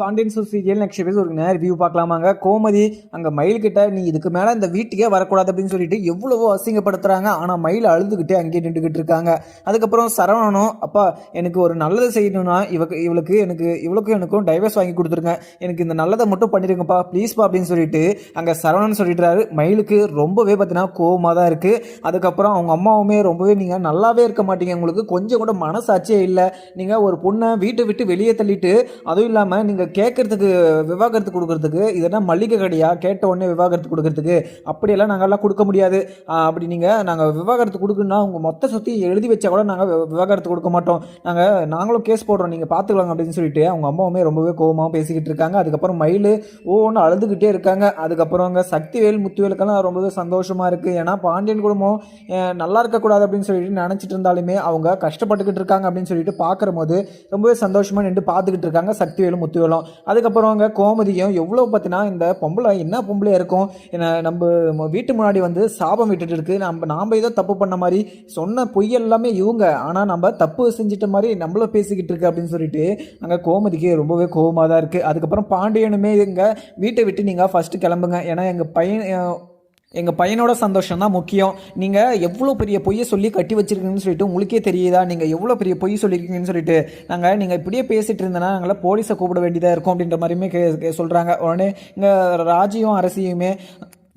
பாண்டியன் சூ serial next episode ஒரு review பார்க்கலாமாங்க? கோமதி அங்கே மயில் கிட்ட நீ இதுக்கு மேலே இந்த வீட்டுக்கே வரக்கூடாது அப்படின்னு சொல்லிட்டு எவ்வளவோ அசிங்கப்படுத்துறாங்க. ஆனால் மயில் அழுதுகிட்டே அங்கேயே நின்றுக்கிட்டு இருக்காங்க. அதுக்கப்புறம் சரவணனும் அப்பா எனக்கு ஒரு நல்லது செய்யணும்னா இவக்கு இவளுக்கு எனக்கு இவளுக்கும் எனக்கும் டைவர்ஸ் வாங்கி கொடுத்துருங்க. எனக்கு இந்த நல்லதை மட்டும் பண்ணிடுங்கப்பா ப்ளீஸ்ப்பா அப்படின்னு சொல்லிட்டு அங்கே சரவணன் சொல்லிடுறாரு. மயிலுக்கு ரொம்பவே பார்த்தீங்கன்னா கோவமாக தான் இருக்குது அதுக்கப்புறம் அவங்க அம்மாவுமே ரொம்பவே நீங்கள் நல்லாவே இருக்க மாட்டீங்க. உங்களுக்கு கொஞ்சம் கூட மனசாட்சியே இல்லை. நீங்கள் ஒரு பொண்ணை வீட்டை விட்டு வெளியே தள்ளிட்டு அதுவும் இல்லாமல் நீங்கள் கேட்கறதுக்கு விவாகரத்து கொடுக்கறதுக்கு இதெல்லாம் மளிகை கடையா? கேட்ட உடனே விவாகரத்து கொடுக்கறதுக்கு. அப்படியெல்லாம் நாங்கள்லாம் கொடுக்க முடியாது. அப்படி நீங்கள் நாங்கள் விவாகரத்து கொடுக்குன்னா உங்கள் மொத்த சுற்றி எழுதி வச்சா கூட நாங்கள் விவாகரத்து கொடுக்க மாட்டோம். நாங்கள் நாங்களும் கேஸ் போடுறோம். நீங்கள் பார்த்துக்கலாங்க அப்படின்னு சொல்லிட்டு அவங்க அம்மாவுமே ரொம்பவே கோவமாக பேசிக்கிட்டு இருக்காங்க. அதுக்கப்புறம் மயில் ஒவ்வொன்று அழுதுகிட்டே இருக்காங்க. அதுக்கப்புறம் அங்கே சக்திவேல் முத்துவேலுக்கெல்லாம் ரொம்பவே சந்தோஷமாக இருக்குது ஏன்னா பாண்டியன் குடும்பம் நல்லா இருக்கக்கூடாது அப்படின்னு சொல்லிட்டு நினச்சிட்டு இருந்தாலுமே அவங்க கஷ்டப்பட்டுக்கிட்டு இருக்காங்க அப்படின்னு சொல்லிட்டு பார்க்குற போது ரொம்பவே சந்தோஷமாக நின்று பார்த்துக்கிட்டு இருக்காங்க சக்திவேலும் முத்துவேலும். அதுக்கப்புறம் அங்கே கோமதியும் எவ்வளோ பார்த்தீங்கன்னா இந்த பொம்பளை என்ன பொம்பளையாக இருக்கும்? என்ன நம்ம வீட்டு முன்னாடி வந்து சாபம் விட்டுட்டு இருக்கு. நம்ம நாம் ஏதோ தப்பு பண்ண மாதிரி சொன்ன பொய் எல்லாமே இவங்க. ஆனால் நம்ம தப்பு செஞ்சிட்ட மாதிரி நம்மளும் பேசிக்கிட்டு இருக்கு அப்படின்னு சொல்லிட்டு அங்கே கோமதிக்கு ரொம்பவே கோவமாக தான் இருக்குது அதுக்கப்புறம் பாண்டியனுமே இங்கே வீட்டை விட்டு நீங்கள் ஃபஸ்ட்டு கிளம்புங்க. ஏன்னா எங்கள் பையன் எங்கள் பையனோட சந்தோஷம் தான் முக்கியம். நீங்கள் எவ்வளோ பெரிய பொய்யை சொல்லி கட்டி வச்சிருக்கீங்கன்னு சொல்லிட்டு உங்களுக்கே தெரியுதா? நீங்கள் எவ்வளோ பெரிய பொய் சொல்லியிருக்கீங்கன்னு சொல்லிட்டு. நாங்கள் நீங்கள் இப்படியே பேசிகிட்டு இருந்தனா நாங்கள் போலீஸை கூப்பிட வேண்டியதாக இருக்கும் அப்படின்ற மாதிரியுமே கே- சொல்கிறாங்க உடனே இங்கே ராஜியும் அரசியுமே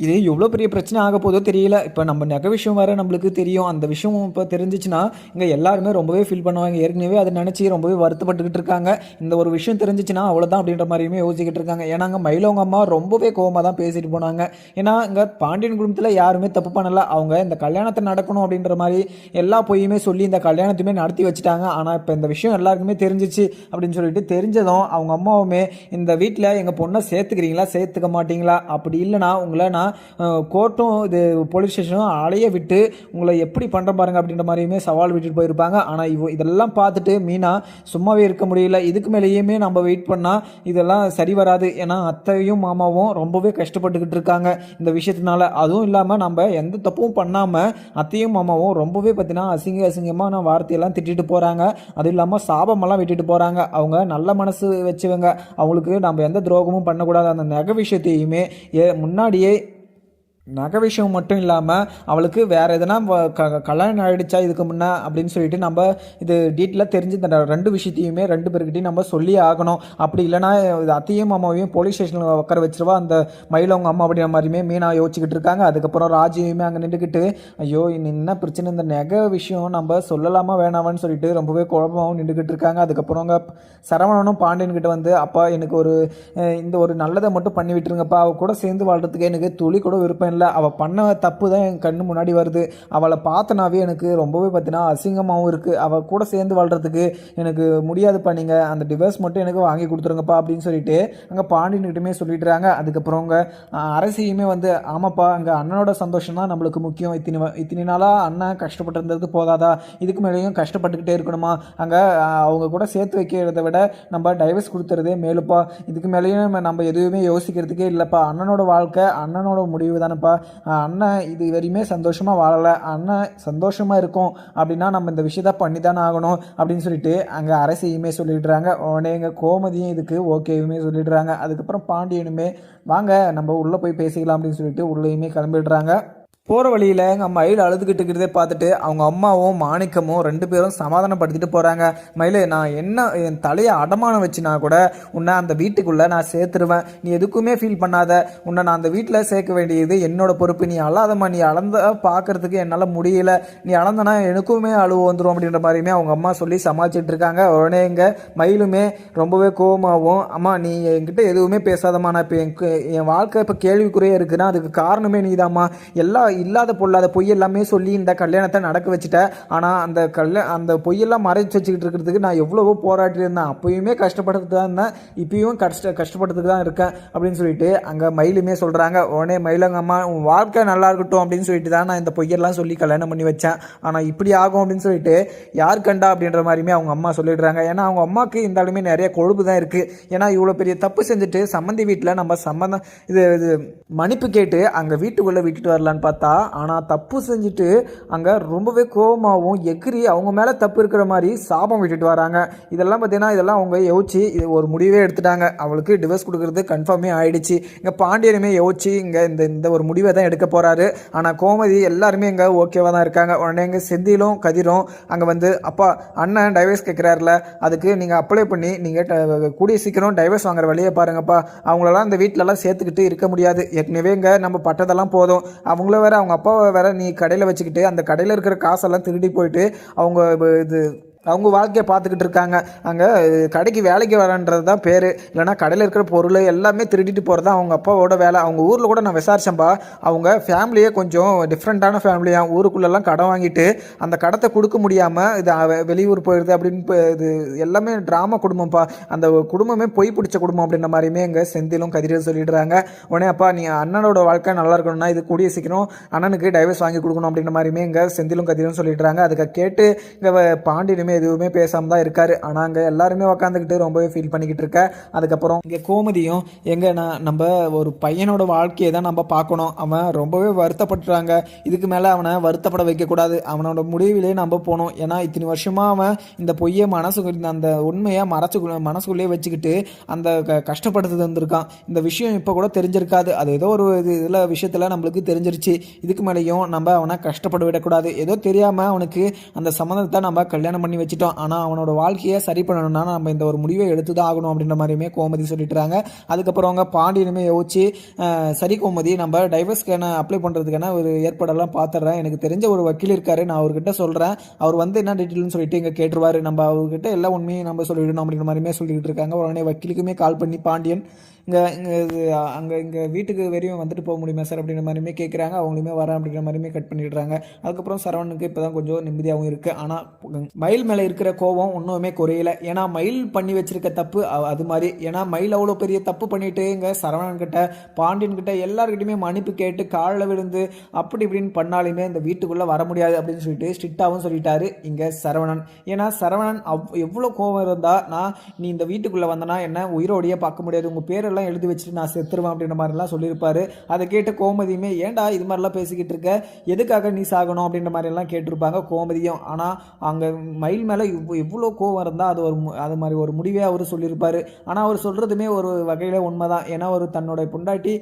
இது எவ்வளோ பெரிய பிரச்சனை ஆக போதோ தெரியல. இப்போ நம்ம நகை விஷயம் வேறு நம்மளுக்கு தெரியும். அந்த விஷயம் இப்போ தெரிஞ்சிச்சுன்னா இங்கே எல்லாருமே ரொம்பவே ஃபீல் பண்ணுவாங்க. ஏற்கனவே அதை நினச்சி ரொம்பவே வருத்தப்பட்டுக்கிட்டு இருக்காங்க. இந்த ஒரு விஷயம் தெரிஞ்சிச்சுன்னா அவ்வளோதான் அப்படின்ற மாதிரியுமே யோசிக்கிட்டு இருக்காங்க. ஏன்னா அங்கே மயிலவங்க அம்மா ரொம்பவே கோவமாக தான் பேசிட்டு போனாங்க. ஏன்னா இங்கே பாண்டியன் குடும்பத்தில் யாருமே தப்பு பண்ணலை. அவங்க இந்த கல்யாணத்தை நடக்கணும் அப்படின்ற மாதிரி எல்லா பொய்யுமே சொல்லி இந்த கல்யாணத்தையுமே நடத்தி வச்சுட்டாங்க. ஆனால் இப்போ இந்த விஷயம் எல்லாருக்குமே தெரிஞ்சிச்சு அப்படின்னு சொல்லிட்டு தெரிஞ்சதும் அவங்க அம்மாவுமே இந்த வீட்டில் எங்கள் பொண்ணை சேர்த்துக்கிறீங்களா? சேர்த்துக்க மாட்டீங்களா? அப்படி இல்லைனா உங்களை நான் கோர்ட்டும் இது போலீஸ் ஸ்டேஷனும் அலைய விட்டு உங்களை எப்படி பண்ணுற பாருங்க அப்படின்ற மாதிரியுமே சவால் விட்டுட்டு போயிருப்பாங்க. ஆனால் இவ இதெல்லாம் பார்த்துட்டு மீனா சும்மாவே இருக்க முடியல. இதுக்கு மேலேயுமே நம்ம வெயிட் பண்ணால் இதெல்லாம் சரி வராது. ஏன்னா அத்தையும் மாமாவும் ரொம்பவே கஷ்டப்பட்டுக்கிட்டு இருக்காங்க இந்த விஷயத்தினால. அதுவும் இல்லாமல் நம்ம எந்த தப்பும் பண்ணாமல் அத்தையும் மாமாவும் ரொம்பவே பார்த்தீங்கன்னா அசிங்க அசிங்கமான வார்த்தையெல்லாம் திட்டிட்டு போகிறாங்க அதுவும் இல்லாமல் சாபமெல்லாம் விட்டுட்டு போகிறாங்க அவங்க நல்ல மனசு வச்சுவங்க. அவங்களுக்கு நம்ம எந்த துரோகமும் பண்ணக்கூடாது. அந்த நகை விஷயத்தையுமே ஏ முன்னாடியே நகை விஷயம் மட்டும் இல்லாமல் அவளுக்கு வேறு எதனா க கல்யாணம் ஆகிடுச்சா இதுக்கு முன்னே அப்படின்னு சொல்லிட்டு நம்ம இது டீட்டெயிலாக தெரிஞ்சு இந்த ரெண்டு விஷயத்தையுமே ரெண்டு பேர்கிட்டையும் நம்ம சொல்லி ஆகணும். அப்படி இல்லைனா இது அத்தையும் அம்மாவையும் போலீஸ் ஸ்டேஷனில் உட்கார வச்சிருவா. அந்த மயிலவங்க அம்மா அப்படின்ற மாதிரியுமே மீனா யோசிச்சுக்கிட்டு இருக்காங்க. அதுக்கப்புறம் ராஜியுமே அங்கே நின்றுக்கிட்டு ஐயோ என்ன பிரச்சனை? இந்த நகை விஷயம் நம்ம சொல்லலாமா வேணாமான்னு சொல்லிட்டு ரொம்பவே குழப்பமாகவும் நின்றுக்கிட்டு இருக்காங்க. அதுக்கப்புறம் அங்கே சரவணனும் பாண்டியன்கிட்ட வந்து அப்பா எனக்கு ஒரு இந்த ஒரு நல்லதை மட்டும் பண்ணி விட்டுருங்கப்பா. அவ கூட சேர்ந்து வாழ்கிறதுக்கு எனக்கு துளி கூட விருப்பம் இல்லை அவள் பண்ண தப்பு தான் என் கண்ணு முன்னாடி வருது. அவளை பார்த்தனாவே எனக்கு ரொம்பவே பார்த்தீங்கன்னா அசிங்கமாகவும் இருக்குது அவள் கூட சேர்ந்து வாழ்கிறதுக்கு எனக்கு முடியாதுப்பா நீங்கள் அந்த டிவர்ஸ் மட்டும் எனக்கு வாங்கி கொடுத்துருங்கப்பா அப்படின்னு சொல்லிட்டு அங்கே பாண்டியன்கிட்டமே சொல்லிடுறாங்க. அதுக்கப்புறம் அங்கே அரசியுமே வந்து ஆமாப்பா அங்கே அண்ணனோட சந்தோஷம் தான் நம்மளுக்கு முக்கியம். இத்தனை இத்தனி இத்தனை நாளாக அண்ணன் கஷ்டப்பட்டுருந்தது போதாதா? இதுக்கு மேலேயும் கஷ்டப்பட்டுக்கிட்டே இருக்கணுமா? அங்கே அவங்க கூட சேர்த்து வைக்கிறத விட நம்ம டைவர்ஸ் கொடுத்துறதே மேலுப்பா. இதுக்கு மேலேயும் நம்ம- எதுவுமே யோசிக்கிறதுக்கே இல்லைப்பா. அண்ணனோட வாழ்க்கை அண்ணனோட முடிவு தானே ஆஹ் அண்ணன் இது வரையுமே சந்தோஷமாக வாழலை. அண்ணன் சந்தோஷமாக இருக்கும். அப்படின்னா நம்ம இந்த விஷயத்த பண்ணி தானே ஆகணும். அப்படின்னு சொல்லிட்டு அங்கே அரசியுமே சொல்லிடுறாங்க. உடனே எங்கள் கோமதியும் இதுக்கு ஓகேவுமே சொல்லிடுறாங்க. அதுக்கப்புறம் பாண்டியனுமே வாங்க நம்ம உள்ளே போய் பேசிக்கலாம். அப்படின்னு சொல்லிட்டு உள்ளேயுமே கிளம்பிடுறாங்க. போகிற வழியில் எங்கள் மயில் அழுதுகிட்டு இருக்கிறதே பார்த்துட்டு அவங்க அம்மாவும் மாணிக்கமும் ரெண்டு பேரும் சமாதானப்படுத்திட்டு போகிறாங்க மயில் நான் என்ன என் தலையை அடமானம் வச்சுனா கூட உன்னை அந்த வீட்டுக்குள்ளே நான் சேர்த்துருவேன். நீ எதுக்குமே ஃபீல் பண்ணாத. உன்னை நான் அந்த வீட்டில் சேர்க்க வேண்டியது என்னோட பொறுப்பு. நீ அழாதம்மா. நீ அளந்த பார்க்கறதுக்கு என்னால் முடியல. நீ அளந்தனா எனக்குமே அழுவு வந்துடும் அப்படின்ற மாதிரியுமே அவங்க அம்மா சொல்லி சமாளிச்சிட்டு இருக்காங்க. உடனே இங்கே மயிலுமே ரொம்பவே கோவமாகவும் அம்மா நீ என்கிட்ட எதுவுமே பேசாதம்மா. நான் இப்போ என் என் வாழ்க்கை இப்போ கேள்விக்குறையே இருக்குன்னா அதுக்கு காரணமே நீதாம்மா. எல்லா இல்லாத பொல்லாத பொய் எல்லாமே சொல்லி இந்த கல்யாணத்தை நடக்க வச்சுட்டேன் ஆனால் அந்த கல்யா அந்த பொய்யெல்லாம் மறைச்சு வச்சுக்கிட்டு இருக்கிறதுக்கு நான் எவ்வளவோ போராட்டியிருந்தேன் அப்பயுமே கஷ்டப்பட்டுட்டு தான் இருந்தேன். இப்பயும் கஷ்ட கஷ்டப்பட்டுட்டு தான் இருக்கேன் அப்படின்னு சொல்லிட்டு அங்கே மயிலுமே சொல்கிறாங்க உடனே மயிலங்க அம்மா உன் வாழ்க்கை நல்லா இருக்கட்டும் அப்படின்னு சொல்லிட்டு தான் நான் இந்த பொய்யெல்லாம் சொல்லி கல்யாணம் பண்ணி வச்சேன். ஆனால் இப்படி ஆகும் அப்படின்னு சொல்லிட்டு யார் கண்டா அப்படின்ற மாதிரியுமே அவங்க அம்மா சொல்லிடுறாங்க. ஏன்னா அவங்க அம்மாவுக்கு இந்த ஆளுமே நிறைய கொழுப்பு தான் இருக்குது ஏன்னா இவ்வளோ பெரிய தப்பு செஞ்சுட்டு சம்மந்தி வீட்டில் நம்ம சம்மந்தம் இது இது மன்னிப்பு கேட்டு அங்கே வீட்டுக்குள்ளே விட்டுட்டு வரலான்னு பார்த்தா பார்த்தா ஆனால் தப்பு செஞ்சுட்டு அங்கே ரொம்பவே கோபமாகவும் எகிரி அவங்க மேலே தப்பு இருக்கிற மாதிரி சாபம் விட்டுட்டு வராங்க. இதெல்லாம் பார்த்தீங்கன்னா இதெல்லாம் அவங்க யோசிச்சு இது ஒரு முடிவே எடுத்துட்டாங்க. அவளுக்கு டிவோர்ஸ் கொடுக்குறது கன்ஃபார்மே ஆயிடுச்சு. இங்கே பாண்டியனுமே யோசிச்சு இங்கே இந்த இந்த ஒரு முடிவை தான் எடுக்க போகிறாரு ஆனால் கோமதி எல்லாருமே இங்கே ஓகேவாக தான் இருக்காங்க. உடனே இங்கே செந்திலும் கதிரும் அங்கே வந்து அப்பா அண்ணன் டைவர்ஸ் கேட்குறாருல அதுக்கு நீங்கள் அப்ளை பண்ணி நீங்கள் கூடிய சீக்கிரம் டைவர்ஸ் வாங்குற வழியை பாருங்கப்பா. அவங்களெல்லாம் இந்த வீட்டிலலாம் சேர்த்துக்கிட்டு இருக்க முடியாது. ஏற்கனவே இங்கே நம்ம பட்டதெல்லாம் போதும். அவங்கள வேற அவங்க அப்பாவை வேறு நீ கடையில் வச்சுக்கிட்டு அந்த கடையில் இருக்கிற காசெல்லாம் திருடி போயிட்டு அவங்க இது அவங்க வாழ்க்கையை பார்த்துக்கிட்டு இருக்காங்க. அங்கே கடைக்கு வேலைக்கு வரன்றது தான் பேர். இல்லைனா கடையில் இருக்கிற பொருள் எல்லாமே திருடிட்டு போகிறது தான் அவங்க அப்பாவோட வேலை. அவங்க ஊரில் கூட நான் விசாரிச்சேன்பா. அவங்க ஃபேமிலியே கொஞ்சம் டிஃப்ரெண்ட்டான ஃபேமிலியாக ஊருக்குள்ளெல்லாம் கடன் வாங்கிட்டு அந்த கடத்தை கொடுக்க முடியாமல் இது அவ- வெளியூர் போயிடுது அப்படின்னு இப்போ இது எல்லாமே ட்ராமா குடும்பம்ப்பா அந்த குடும்பமே பொய் பிடிச்ச குடும்பம் அப்படின்ற மாதிரியுமே எங்கள் செந்திலும் கதிரும் சொல்லிடுறாங்க. உடனே அப்பா நீ அண்ணனோட வாழ்க்கை நல்லா இருக்கணும்னா இது கூடிய சீக்கிரம் அண்ணனுக்கு டைவர்ஸ் வாங்கி கொடுக்கணும் அப்படின்ற மாதிரியுமே எங்கள் செந்திலும் கதிரும் சொல்லிடுறாங்க. அதுக்கு கேட்டு இங்கே பாண்டியனுமே எதுவுமே பேசாமல் தான் இருக்காரு. ஆனால் அங்கே எல்லாருமே உக்காந்துக்கிட்டு ரொம்பவே ஃபீல் பண்ணிக்கிட்டு இருக்க. அதுக்கப்புறம் இங்கே கோமதியும் எங்கே நான் நம்ம ஒரு பையனோட வாழ்க்கையை தான் நம்ம பார்க்கணும். அவன் ரொம்பவே வருத்தப்பட்டுறாங்க. இதுக்கு மேலே அவனை வருத்தப்பட வைக்கக்கூடாது. அவனோட முடிவிலே நம்ம போகணும். ஏன்னா இத்தனை வருஷமாக அவன் இந்த பொய்யை மனசு அந்த உண்மையை மறைச்சு மனசுக்குள்ளேயே வச்சுக்கிட்டு அந்த க கஷ்டப்படுத்து வந்திருக்கான். இந்த விஷயம் இப்போ கூட தெரிஞ்சிருக்காது. அது ஏதோ ஒரு இது இதில் விஷயத்தில் நம்மளுக்கு தெரிஞ்சிருச்சு. இதுக்கு மேலேயும் நம்ம அவனை கஷ்டப்பட விடக்கூடாது. ஏதோ தெரியாமல் அவனுக்கு அந்த சம்மந்தத்தை நம்ம கல்யாணம் பண்ணி வச்சுட்டோம். ஆனால் அவனோட வாழ்க்கையை சரி பண்ணணும்னா நம்ம இந்த ஒரு முடிவை எடுத்து தான் ஆகணும் அப்படின்ற மாதிரியுமே கோமதி சொல்லிட்டுறாங்க. அதுக்கப்புறம் அவங்க பாண்டியனுமே யோசிச்சு சரி கோமதி நம்ம டைவர்ஸ்க்கான அப்ளை பண்ணுறதுக்கான ஒரு ஏற்பாடெல்லாம் பார்த்துட்றேன் எனக்கு தெரிஞ்ச ஒரு வக்கீல் இருக்காரு. நான் அவர்கிட்ட சொல்கிறேன் அவர் வந்து என்ன டீட்டெயில்னு சொல்லிட்டு இங்கே கேட்டுருவார். நம்ம அவர்கிட்ட எல்லா உண்மையும் நம்ம சொல்லிடணும் அப்படின்ற மாதிரியுமே சொல்லிட்டு இருக்காங்க. உடனே வக்கீலுக்குமே கால் பண்ணி பாண்டியன் இங்கே இங்கே இது அங்கே இங்கே வீட்டுக்கு வரையும் வந்துட்டு போக முடியுமா சார்? அப்படின்ற மாதிரியுமே கேட்குறாங்க அவங்களுமே வரேன் அப்படின்ற மாதிரியுமே கட் பண்ணிடுறாங்க. அதுக்கப்புறம் சரவணனுக்கு இப்போ தான் கொஞ்சம் நிம்மதியாகவும் இருக்குது ஆனால் மயில் மேலே இருக்கிற கோபம் ஒன்றுமே குறையல. ஏன்னா மயில் பண்ணி வச்சிருக்க தப்பு அது மாதிரி. ஏன்னா மயில் அவ்வளோ பெரிய தப்பு பண்ணிட்டு இங்கே சரவணன் கிட்ட பாண்டியன் கிட்ட எல்லாருக்கிட்டையுமே மன்னிப்பு கேட்டு காலில் விழுந்து அப்படி இப்படின்னு பண்ணாலுமே இந்த வீட்டுக்குள்ளே வர முடியாது அப்படின்னு சொல்லிட்டு ஸ்ட்ரிக்டாகவும் சொல்லிட்டாரு இங்கே சரவணன். ஏன்னா சரவணன் அவ் எவ்வளோ கோபம் இருந்தால் நான் நீ இந்த வீட்டுக்குள்ளே வந்தனா என்ன உயிரோடையே பார்க்க முடியாது. உங்கள் பேரெல்லாம் எழுதி வச்சுட்டு நான் செத்துருவேன் அப்படின்ற மாதிரிலாம் சொல்லியிருப்பார். அதை கேட்டு கோமதியுமே ஏன்டா இது மாதிரிலாம் பேசிக்கிட்டு இருக்க? எதுக்காக நீ சாகணும்? அப்படின்ற மாதிரிலாம் கேட்டிருப்பாங்க கோமதியும். ஆனால் அங்கே மயில் மேலே இவ் எவ்வளோ கோவம் இருந்தால் அது ஒரு அது மாதிரி ஒரு முடிவே அவர் சொல்லியிருப்பார். ஆனால் அவர் சொல்கிறதுமே ஒரு வகையில் உண்மைதான். ஏன்னா ஒரு தன்னோட பொண்டாட்டி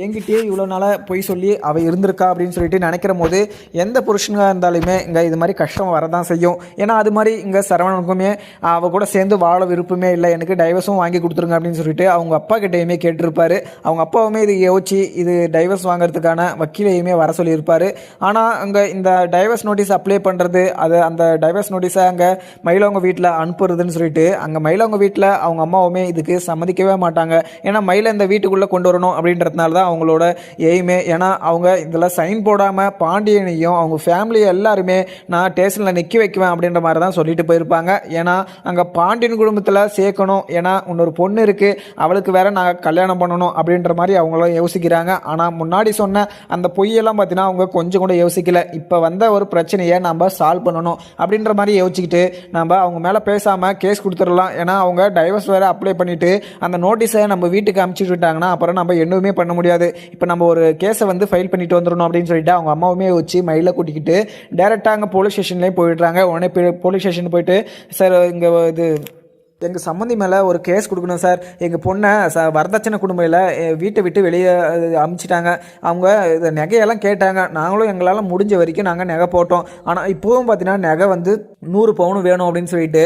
எங்கிட்டே இவ்வளோ நாளாக பொய் சொல்லி அவள் இருந்திருக்கா அப்படின்னு சொல்லிட்டு நினைக்கிற போது எந்த புருஷனாக இருந்தாலுமே இங்கே இது மாதிரி கஷ்டம் வரதான் செய்யும். ஏன்னா அது மாதிரி இங்கே சரவணனுக்குமே அவள் கூட சேர்ந்து வாழ விருப்பமே இல்லை. எனக்கு டைவர்ஸும் வாங்கி கொடுத்துருங்க அப்படின்னு சொல்லிட்டு அவங்க அப்பா கிட்டேயுமே கேட்டிருப்பாரு. அவங்க அப்பாவுமே இது யோசிச்சு இது டைவர்ஸ் வாங்குறதுக்கான வக்கீலையுமே வர சொல்லியிருப்பாரு. ஆனால் அங்கே இந்த டைவர்ஸ் நோட்டீஸ் அப்ளை பண்ணுறது அது அந்த டைவர்ஸ் நோட்டீஸை அங்கே மயிலவங்க வீட்டில் அனுப்புறதுன்னு சொல்லிட்டு அங்கே மயிலவங்க வீட்டில் அவங்க அம்மாவுமே இதுக்கு சம்மதிக்கவே மாட்டாங்க. ஏன்னா மயிலை இந்த வீட்டுக்குள்ளே கொண்டு வரணும் அப்படின்றதுனால தான் அவங்களோட எய்மே ஏன்னா அவங்க இதில் சைன் போடாமல் பாண்டியனையும் அவங்க ஃபேமிலி எல்லாருமே நான் ஸ்டேஷனில் நிற்க வைக்குவேன் அப்படின்ற மாதிரி தான் சொல்லிட்டு போயிருப்பாங்க. ஏன்னா அங்கே பாண்டியன் குடும்பத்தில் சேர்க்கணும். ஏன்னா இன்னொரு பொண்ணு இருக்குது அவளுக்கு வேற நான் கல்யாணம் பண்ணணும் அப்படின்ற மாதிரி அவங்களும் யோசிக்கிறாங்க. ஆனால் முன்னாடி சொன்ன அந்த பொய்யெல்லாம் பார்த்தீங்கன்னா அவங்க கொஞ்சம் கூட யோசிக்கல. இப்போ வந்த ஒரு பிரச்சனையை நம்ம சால்வ் பண்ணணும் அப்படின்ற மாதிரி யோசிச்சுக்கிட்டு நம்ம அவங்க மேலே பேசாமல் கேஸ் கொடுத்துடலாம். ஏன்னா அவங்க டைவர்ஸ் வேறு அப்ளை பண்ணிவிட்டு அந்த நோட்டீஸை நம்ம வீட்டுக்கு அமுச்சு விட்டாங்கன்னா அப்புறம் நம்ம எதுவுமே பண்ண முடியாது. இப்போ நம்ம ஒரு கேஸை வந்து ஃபைல் பண்ணிட்டு வந்துடணும் அப்படின்னு சொல்லிட்டு அவங்க அம்மாவுமே வச்சு மயில கூட்டிக்கிட்டு டேரெக்டாக அங்கே போலீஸ் ஸ்டேஷன்லேயே போயிடுறாங்க. உடனே போலீஸ் ஸ்டேஷன் போயிட்டு சார் இங்கே இது எங்கள் சம்மந்தி மேலே ஒரு கேஸ் கொடுக்கணும் சார். எங்கள் பொண்ணை ச வரதட்சணை குடும்பத்தில் வீட்டை விட்டு வெளியே அமுச்சிட்டாங்க. அவங்க இந்த நகையெல்லாம் கேட்டாங்க. நாங்களும் எங்களால் முடிஞ்ச வரைக்கும் நாங்கள் நகை போட்டோம். ஆனால் இப்போவும் பார்த்தீங்கன்னா நகை வந்து நூறு பவுன் வேணும் அப்படின்னு சொல்லிட்டு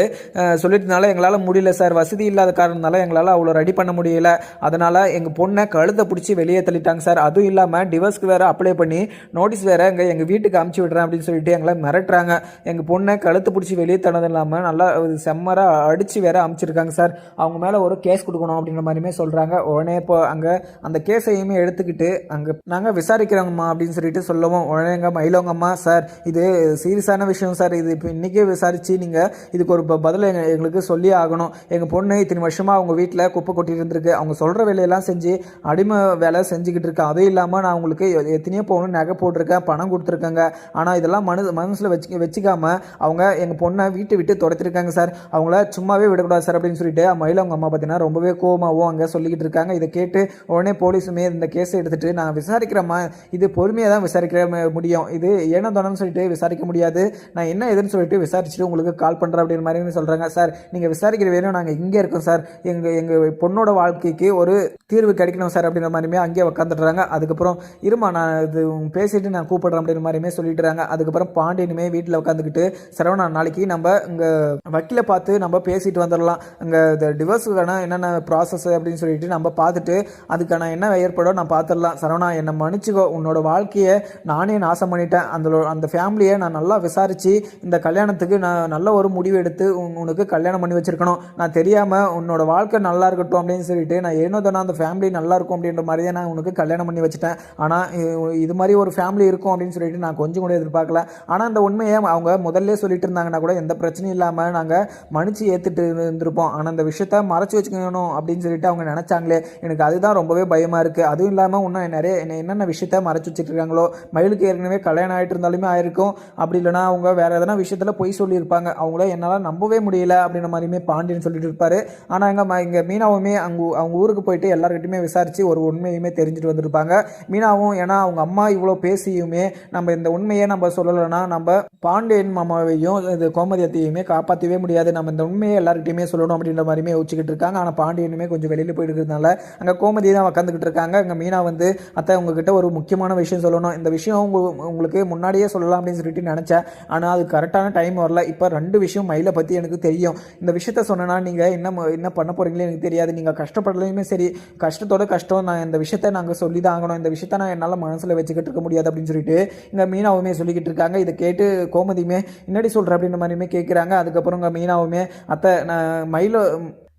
சொல்லிட்டதுனால சொல்லிட்டனால எங்களால் முடியல சார். வசதி இல்லாத காரணத்தினால எங்களால் அவ்வளோ ரெடி பண்ண முடியல. அதனால் எங்கள் பொண்ணை கழுத்தை பிடிச்சி வெளியே தள்ளிட்டாங்க சார். அதுவும் இல்லாமல் டிவோர்ஸ்க்கு வேறு அப்ளை பண்ணி நோட்டீஸ் வேறு எங்கள் எங்கள் வீட்டுக்கு அமுச்சு விடுறேன் அப்படின்னு சொல்லிட்டு எங்களை மிரட்டுறாங்க. எங்கள் பொண்ணை கழுத்து பிடிச்சி வெளியே தள்ளது இல்லாமல் நல்லா செம்மராக அடித்து வேற அமைச்சிருக்காங்க சார். அவங்க மேலே ஒரு கேஸ் கொடுக்கணும் அப்படின்ற மாதிரியுமே சொல்கிறாங்க உடனே இப்போ அங்கே அந்த கேஸையுமே எடுத்துக்கிட்டு அங்கே நாங்கள் விசாரிக்கிறோங்கம்மா அப்படின்னு சொல்லிட்டு சொல்லவும் உடனே எங்கள் மயிலோங்கம்மா சார் இது சீரியஸான விஷயம் சார். இது இப்போ இன்றைக்கே விசாரித்து நீங்கள் இதுக்கு ஒரு ப- பதில் எங்கள் எங்களுக்கு சொல்லி ஆகணும். எங்கள் பொண்ணு இத்தனை வருஷமாக அவங்க வீட்டில் குப்பை கொட்டிட்டு இருந்திருக்கு. அவங்க சொல்கிற வேலையெல்லாம் செஞ்சு அடிமை வேலை செஞ்சுக்கிட்டு இருக்கேன் அதுவும் இல்லாமல் நான் உங்களுக்கு எத்தனையோ பவுன் நகை போட்டிருக்கேன் பணம் கொடுத்துருக்கேங்க. ஆனால் இதெல்லாம் மனு மனசில் வச்சு வச்சுக்காமல் அவங்க எங்கள் பொண்ணை வீட்டை விட்டு துடைத்திருக்காங்க சார். அவங்கள சும்மாவே விடக்கூடாது. சார் அப்படின்னு சொல்லிட்டு மயில அவங்க அம்மா பார்த்தீங்கன்னா ரொம்பவே கோவமாகவும் அங்கே சொல்லிக்கிட்டு இருக்காங்க. இதை கேட்டு உடனே போலீஸுமே இந்த கேஸை எடுத்துட்டு நான் விசாரிக்கிறேம்மா. இது பொறுமையாக தான் விசாரிக்கிற முடியும். இது ஏனோ தோணும்னு சொல்லிட்டு விசாரிக்க முடியாது. நான் என்ன ஏதுன்னு சொல்லிட்டு விசாரிச்சுட்டு உங்களுக்கு கால் பண்ணுறேன் அப்படின்ற மாதிரி சொல்கிறாங்க சார் நீங்கள் விசாரிக்கிற வேணும் நாங்கள் இங்கே இருக்கோம் சார். எங்கள் எங்கள் பொண்ணோட வாழ்க்கைக்கு ஒரு தீர்வு கிடைக்கணும் சார் அப்படின்ற மாதிரியுமே அங்கேயே உட்காந்துடுறாங்க அதுக்கப்புறம் இருமா நான் இது பேசிட்டு நான் கூப்பிடுறேன் அப்படின்ற மாதிரியுமே சொல்லிட்டுறாங்க. அதுக்கப்புறம் பாண்டியனுமே வீட்டில் உட்காந்துக்கிட்டு சரவணா நாளைக்கு நம்ம இங்கே வக்கீலை பார்த்து நம்ம பேசிட்டு வந்துடலாம். அங்கே இந்த டிவோர்ஸுக்கான என்னென்ன ப்ராசஸ் அப்படின்னு சொல்லிட்டு நம்ம பார்த்துட்டு அதுக்கான என்ன ஏற்படோ நான் பார்த்துடலாம். சரவணா என்னை மன்னிச்சுக்கோ. உன்னோட வாழ்க்கையை நானே நாசம் பண்ணிட்டேன். அந்த அந்த ஃபேமிலியை நான் நல்லா விசாரித்து இந்த கல்யாணத்துக்கு நான் நல்ல ஒரு முடிவு எடுத்து உன்- உனக்கு கல்யாணம் பண்ணி வச்சுருக்கணும். நான் தெரியாமல் உன்னோட வாழ்க்கை நல்லா இருக்கட்டும் அப்படின்னு சொல்லிட்டு நான் ஏனோ தானே அந்த ஃபேமிலி நல்லா இருக்கும் அப்படின்ற மாதிரியே நான் உனக்கு கல்யாணம் பண்ணி வச்சுட்டேன். ஆனால் இது மாதிரி ஒரு ஃபேமிலி இருக்கும் அப்படின்னு சொல்லிட்டு நான் கொஞ்சம் கூட எதிர்பார்க்கல. ஆனால் அந்த உண்மையை அவங்க முதல்ல சொல்லிட்டு இருந்தாங்கன்னா கூட எந்த பிரச்சனையும் இல்லாமல் நாங்கள் மன்னிச்சு ஏற்றுட்டு இருந்திருப்போம். ஆனால் அந்த விஷயத்த மறைச்சி வச்சுக்கணும் அப்படின்னு சொல்லிட்டு அவங்க நினச்சாங்களே. எனக்கு அதுதான் ரொம்பவே பயமாக இருக்குது அதுவும் இல்லாமல் இன்னும் நிறைய என்ன- என்னென்ன விஷயத்த மறைச்சி வச்சுருக்காங்களோ இருக்காங்களோ மயிலுக்கு ஏற்கனவே கல்யாணம் ஆகிட்டு இருந்தாலுமே ஆயிருக்கும். அப்படி இல்லைனா அவங்க வேறு எதனா விஷயத்தில் பொய் சொல்லியிருப்பாங்க. அவங்கள என்னால் நம்பவே முடியல அப்படின்ற மாதிரியுமே பாண்டியன் சொல்லிட்டு இருப்பார். ஆனால் எங்கள் இங்கே மீனாவுமே அவங்க அவங்க ஊருக்கு போயிட்டு எல்லாருக்கிட்டையுமே விசாரித்து ஒரு உண்மையுமே தெரிஞ்சுட்டு வந்திருப்பாங்க. மீனாவும் ஏன்னா அவங்க அம்மா இவ்வளோ பேசியுமே நம்ம இந்த உண்மையை நம்ம சொல்லலைன்னா நம்ம பாண்டியன் மாமாவையும் இது கோமதியத்தையுமே காப்பாற்றவே முடியாது. நம்ம இந்த உண்மையை எல்லாருக்கிட்டையுமே சொல்லணும் அப்படின்ற மாதிரியுமே யோசிச்சுக்கிட்டு இருக்காங்க. ஆனால் பாண்டியனுமே கொஞ்சம் வெளியில் போயிட்டு இருக்கிறதுனால அங்கே கோமதி தான் உட்காந்துக்கிட்டு இருக்காங்க. அங்கே மீனா வந்து அத்தை உங்ககிட்ட ஒரு முக்கியமான விஷயம் சொல்லணும். இந்த விஷயம் உங்க உங்களுக்கு முன்னாடியே சொல்லலாம் அப்படின்னு சொல்லிட்டு நினச்சேன். ஆனால் அது கரெக்டான டைம் வரல. இப்போ ரெண்டு விஷயம் மயிலை பற்றி எனக்கு தெரியும். இந்த விஷயத்த சொன்னேன்னா நீங்கள் என்ன என்ன பண்ண போகிறீங்களோ எனக்கு தெரியாது. நீங்கள் கஷ்டப்படலையுமே சரி. கஷ்டத்தோட கஷ்டம் நான் இந்த விஷயத்த நாங்கள் சொல்லி தான் ஆகணும். இந்த விஷயத்த நான் என்னால் மனசில் வச்சுக்கிட்டு இருக்க முடியாது அப்படின்னு சொல்லிட்டு இங்கே மீனாவுமே சொல்லிக்கிட்டு இருக்காங்க. இதை கேட்டு கோமதியுமே என்னடி சொல்கிற அப்படின்ற மாதிரியுமே கேட்குறாங்க அதுக்கப்புறம் இங்கே மீனாவுமே அத்தை நான் மயிலோ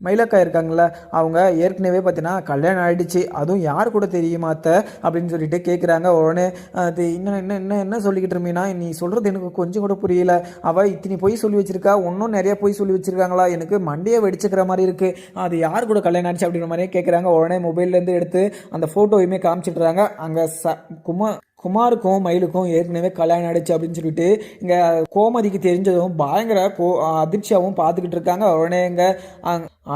மயிலக்கா இருக்காங்கள அவங்க ஏற்கனவே பார்த்தீங்கன்னா கல்யாணம் ஆகிடுச்சு அதுவும் யார் கூட தெரியுமா அத்தை? அப்படின்னு சொல்லிட்டு கேட்குறாங்க உடனே அது இன்னும் என்ன என்ன என்ன சொல்லிக்கிட்டு இருந்தீங்கன்னா நீ சொல்கிறது எனக்கு கொஞ்சம் கூட புரியல. அவள் இத்தனி பொய் சொல்லி வச்சிருக்கா. இன்னும் நிறைய பொய் சொல்லி வச்சிருக்காங்களா? எனக்கு மண்டையை வெடிச்சுக்கிற மாதிரி இருக்குது அது யார் கூட கல்யாணம் ஆகிடுச்சு அப்படின்ற மாதிரியே கேட்குறாங்க உடனே மொபைல்லேருந்து எடுத்து அந்த ஃபோட்டோவையுமே காமிச்சிட்றாங்க. அங்கே ச கும குமாருக்கும் மயிலுக்கும் ஏற்கனவே கல்யாணம் ஆயிடுச்சு அப்படின்னு சொல்லிட்டு இங்கே கோமதிக்கு தெரிஞ்சதும் பயங்கர கோ அதிர்ச்சியாகவும் பார்த்துக்கிட்டு இருக்காங்க. உடனே இங்கே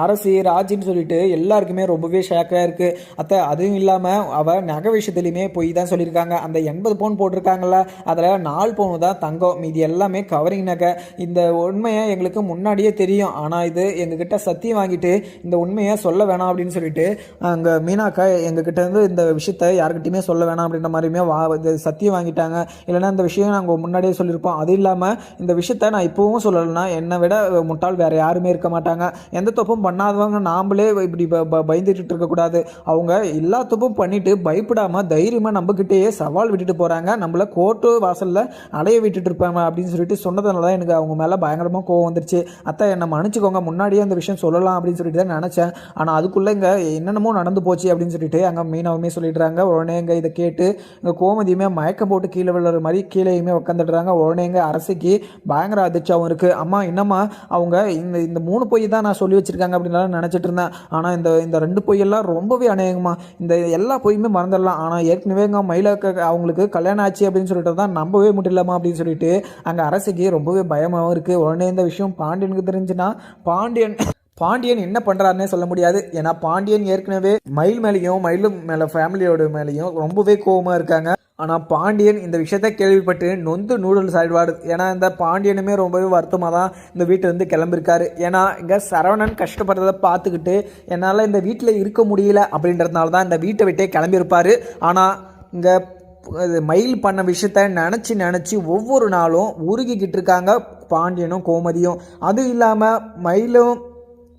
அரசு ராஜின்னு சொல்லிட்டு எல்லாருக்குமே ரொம்பவே ஷாக்காக இருக்குது அத்தை அதுவும் இல்லாமல் அவள் நகை விஷயத்துலையுமே போய் தான் சொல்லியிருக்காங்க. அந்த எண்பது பவுன் போட்டிருக்காங்கள அதில் நாலு பவுன் தான் தங்கம். மீதி எல்லாமே கவரிங் நகை. இந்த உண்மையை எங்களுக்கு முன்னாடியே தெரியும். ஆனால் இது எங்ககிட்ட சத்தியம் வாங்கிட்டு இந்த உண்மையை சொல்ல வேணாம் அப்படின்னு சொல்லிட்டு அங்கே மீனாக்கா எங்ககிட்ட இருந்து இந்த விஷயத்த யாருக்கிட்டையுமே சொல்ல வேணாம் அப்படின்ற மாதிரியுமே வா வந்து சத்தியம் வாங்கிட்டாங்க. இல்லைன்னா இந்த விஷயம் நாங்கள் முன்னாடியே சொல்லியிருப்போம். அது இல்லாமல் இந்த விஷயத்த நான் இப்போவும் சொல்லலைன்னா என்னை விட முட்டாள் வேறு யாருமே இருக்க மாட்டாங்க. எந்த தப்பும் பண்ணாதவங்க நாம்ளே இப்படி ப- ப- பயந்துட்டு இருக்கக்கூடாது அவங்க எல்லா தப்பும் பண்ணிவிட்டு பயப்படாமல் தைரியமாக நம்மக்கிட்டேயே சவால் விட்டுட்டு போகிறாங்க நம்மளை கோர்ட்டு வாசலில் அலைய விட்டுட்டு இருப்பாங்க அப்படின்னு சொல்லிட்டு சொன்னதுனால தான் எனக்கு அவங்க மேலே பயங்கரமாக கோவம் வந்துருச்சு. அத்தை என்னை மன்னிச்சுக்கோங்க. முன்னாடியே அந்த விஷயம் சொல்லலாம் அப்படின்னு சொல்லிட்டு தான் நினச்சேன். ஆனால் அதுக்குள்ளே இங்கே என்னென்னமோ நடந்து போச்சு அப்படின்னு சொல்லிட்டு அங்கே மீனாவுமே சொல்லிடுறாங்க. உடனே இங்கே இதை கேட்டு இங்கே கோமதியுமே மயக்கம் போட்டு கீழே விழுற மாதிரி கீழேயுமே உட்காந்துடுறாங்க உடனே இங்கே அரசிக்கு பயங்கர அதிர்ச்சியாகவும் இருக்குது அம்மா என்னம்மா அவங்க இந்த இந்த மூணு பொய் தான் நான் சொல்லி வச்சிருக்காங்க அப்படின்லாம் நினச்சிட்டு இருந்தேன். ஆனால் இந்த இந்த ரெண்டு பொய்யெல்லாம் ரொம்பவே அநேகமாக இந்த எல்லா பொய்யுமே மறந்துடலாம். ஆனால் ஏற்கனவே இங்கே மயிலாக்க அவங்களுக்கு கல்யாணம் ஆச்சு அப்படின்னு சொல்லிட்டு தான் நம்பவே முடியலமா அப்படின்னு சொல்லிட்டு அங்கே அரசிக்கு ரொம்பவே பயமாகவும் இருக்குது உடனே இந்த விஷயம் பாண்டியனுக்கு தெரிஞ்சுன்னா பாண்டியன் பாண்டியன் என்ன பண்ணுறாருன்னே சொல்ல முடியாது. ஏன்னா பாண்டியன் ஏற்கனவே மயில் மேலேயும் மயிலும் மேலே ஃபேமிலியோட மேலேயும் ரொம்பவே கோவமாக இருக்காங்க. ஆனால் பாண்டியன் இந்த விஷயத்த கேள்விப்பட்டு நொந்து நூடுல்ஸ் ஆயிடுவார். ஏன்னா இந்த பாண்டியனுமே ரொம்பவே வருத்தமாக தான் இந்த வீட்டிலேருந்து கிளம்பிருக்காரு. ஏன்னா இங்கே சரவணன் கஷ்டப்படுறத பார்த்துக்கிட்டு என்னால் இந்த வீட்டில் இருக்க முடியல அப்படின்றதுனால தான் இந்த வீட்டை விட்டே கிளம்பியிருப்பார். ஆனால் இங்கே மயில் பண்ண விஷயத்த நினச்சி நினச்சி ஒவ்வொரு நாளும் உருகிக்கிட்டு இருக்காங்க பாண்டியனும் கோமதியும். அதுவும் இல்லாமல் மயிலும்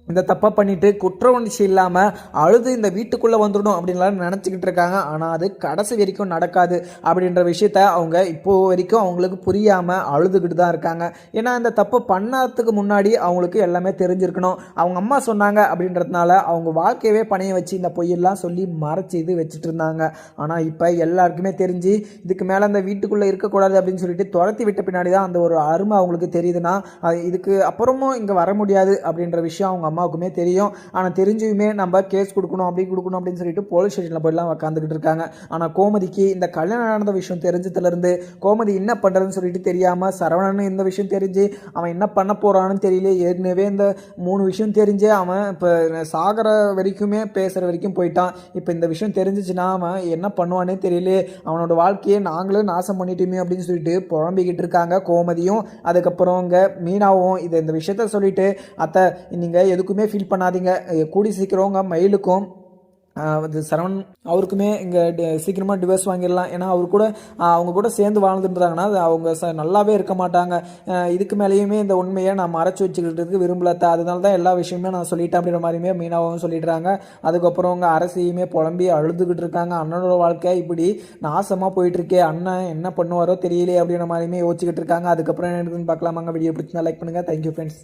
இந்த தப்பை பண்ணிட்டு குற்ற உணர்ச்சி இல்லாமல் அழுது இந்த வீட்டுக்குள்ளே வந்துடணும் அப்படின்லாம் நினச்சிக்கிட்டு இருக்காங்க. ஆனால் அது கடைசி வரைக்கும் நடக்காது அப்படின்ற விஷயத்த அவங்க இப்போ வரைக்கும் அவங்களுக்கு புரியாமல் அழுதுகிட்டு தான் இருக்காங்க. ஏன்னா இந்த தப்பை பண்ணாததுக்கு முன்னாடி அவங்களுக்கு எல்லாமே தெரிஞ்சிருக்கணும். அவங்க அம்மா சொன்னாங்க அப்படின்றதுனால அவங்க வாழ்க்கையவே பணைய வச்சு இந்த பொய்யெல்லாம் சொல்லி மறைச்சி இது வச்சுட்டு இருந்தாங்க. ஆனால் இப்போ எல்லாருக்குமே தெரிஞ்சு இதுக்கு மேலே அந்த வீட்டுக்குள்ளே இருக்கக்கூடாது அப்படின்னு சொல்லிட்டு துரத்தி விட்ட பின்னாடி தான் அந்த ஒரு அருமை அவங்களுக்கு தெரியுதுன்னா அது இதுக்கு அப்புறமும் இங்கே வர முடியாது அப்படின்ற விஷயம் அவங்க அம்மாவுக்குமே தெரியும். ஆனால் தெரிஞ்சுமே நம்ம கேஸ் கொடுக்கணும் அப்படி கொடுக்கணும் அப்படின்னு சொல்லிட்டு போலீஸ் ஸ்டேஷனில் போய்லாம் உட்காந்துக்கிட்டு இருக்காங்க. ஆனால் கோமதிக்கு இந்த கல்யாணம் நடந்த விஷயம் தெரிஞ்சதுலேருந்து கோமதி என்ன பண்ணுறதுன்னு சொல்லிட்டு தெரியாமல் சரவணன் இந்த விஷயம் தெரிஞ்சு அவன் என்ன பண்ண போகிறான்னு தெரியல. ஏற்கனவே இந்த மூணு விஷயம் தெரிஞ்சு அவன் இப்போ சாகர வரைக்குமே பேசுகிற வரைக்கும் போயிட்டான். இப்போ இந்த விஷயம் தெரிஞ்சிச்சுன்னா அவன் என்ன பண்ணுவானே தெரியல. அவனோட வாழ்க்கையை நாங்களும் நாசம் பண்ணிட்டோமே அப்படின்னு சொல்லிட்டு புழம்பிக்கிட்டு இருக்காங்க கோமதியும். அதுக்கப்புறம் இங்கே மீனாவும் இதை இந்த விஷயத்த சொல்லிட்டு அத்தை நீங்கள் எதுக்குமே ஃபீல் பண்ணாதீங்க. கூடி சீக்கிரவங்க மயிலுக்கும் அது வந்து சரவண் அவருக்குமே இங்கே சீக்கிரமாக டிவோர்ஸ் வாங்கிடலாம். ஏன்னா அவர் கூட அவங்க கூட சேர்ந்து வாழ்ந்துருந்தாங்கன்னா அது அவங்க ச நல்லாவே இருக்க மாட்டாங்க. இதுக்கு மேலேயுமே இந்த உண்மையை நான் மறைச்சி வச்சுக்கிட்டதுக்கு விரும்பலத்த. அதனால தான் எல்லா விஷயமே நான் சொல்லிட்டேன் அப்படின்ற மாதிரியுமே மீனாவும் சொல்லிடுறாங்க. அதுக்கப்புறம் அவங்க அரசியுமே புலம்பி அழுதுகிட்டு இருக்காங்க. அண்ணனோட வாழ்க்கை இப்படி நாசமாக போயிட்டுருக்கே. அண்ணன் என்ன பண்ணுவாரோ தெரியலையே அப்படின்ற மாதிரியுமே யோசிச்சுக்கிட்டு இருக்காங்க. அதுக்கப்புறம் என்ன இருக்குன்னு பார்க்கலாமாங்க. வீடியோ பிடிச்சிருந்தா லைக் பண்ணுங்கள் தேங்க்யூ ஃப்ரெண்ட்ஸ்